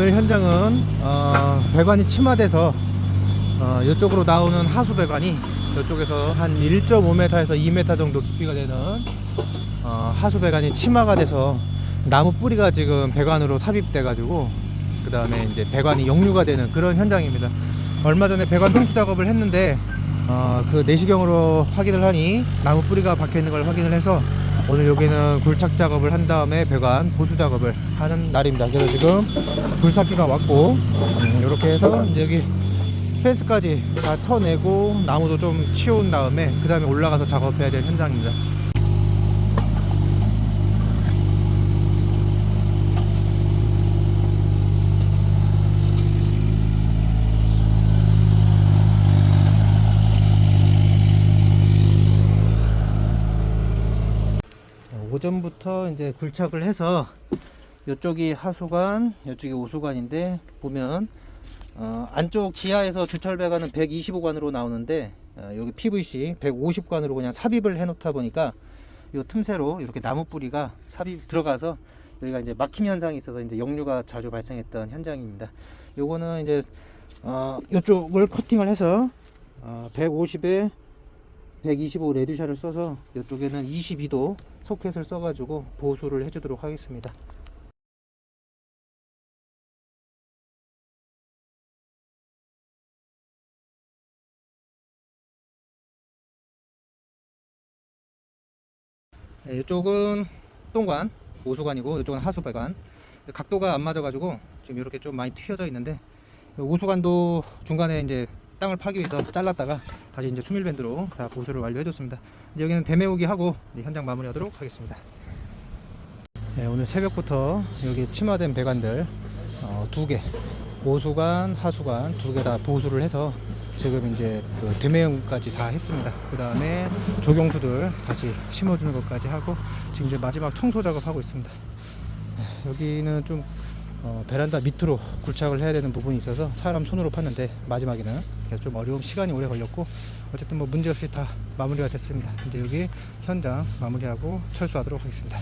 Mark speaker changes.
Speaker 1: 오늘 현장은 어, 배관이 침하돼서 어, 이쪽으로 나오는 하수 배관이 이쪽에서 한 1.5m에서 2m 정도 깊이가 되는 어, 하수 배관이 침하가 돼서 나무 뿌리가 지금 배관으로 삽입돼 가지고 그 다음에 이제 배관이 역류가 되는 그런 현장입니다. 얼마 전에 배관 통수 작업을 했는데 어, 그 내시경으로 확인을 하니 나무 뿌리가 박혀 있는 걸 확인을 해서 오늘 여기는 굴착 작업을 한 다음에 배관 보수 작업을 하는 날입니다. 그래서 지금 굴삭기가 왔고 이렇게 해서 이제 여기 펜스까지 다 쳐내고 나무도 좀 치운 다음에 그 다음에 올라가서 작업해야 될 현장입니다. 오전부터 이제 굴착을 해서 이쪽이 하수관, 이쪽이 오수관인데 보면 어, 안쪽 지하에서 주철 배관은 125관으로 나오는데 어, 여기 PVC 150관으로 그냥 삽입을 해놓다 보니까 이 틈새로 이렇게 나무 뿌리가 삽입 들어가서 여기가 이제 막힘 현상이 있어서 이제 역류가 자주 발생했던 현장입니다. 요거는 이제 어, 이쪽을 커팅을 해서 어, 150에 125 레드샤를 써서 이쪽에는 22도 소켓을 써가지고 보수를 해주도록 하겠습니다. 네, 이쪽은 똥관, 오수관이고 이쪽은 하수배관. 각도가 안 맞아가지고 지금 이렇게 좀 많이 튀어져 있는데 오수관도 중간에 이제 땅을 파기 위해서 잘랐다가 다시 이제 수밀밴드로 다 보수를 완료해줬습니다. 이제 여기는 대매우기 하고 현장 마무리하도록 하겠습니다. 네, 오늘 새벽부터 여기 침하된 배관들 어, 두 개, 오수관, 하수관 두 개 다 보수를 해서 지금 이제 그 대매용까지 다 했습니다. 그 다음에 조경수들 다시 심어주는 것까지 하고 지금 이제 마지막 청소 작업하고 있습니다. 네, 여기는 좀 어, 베란다 밑으로 굴착을 해야 되는 부분이 있어서 사람 손으로 팠는데 마지막에는 좀 어려움 시간이 오래 걸렸고 어쨌든 뭐 문제없이 다 마무리가 됐습니다. 이제 여기 현장 마무리하고 철수하도록 하겠습니다.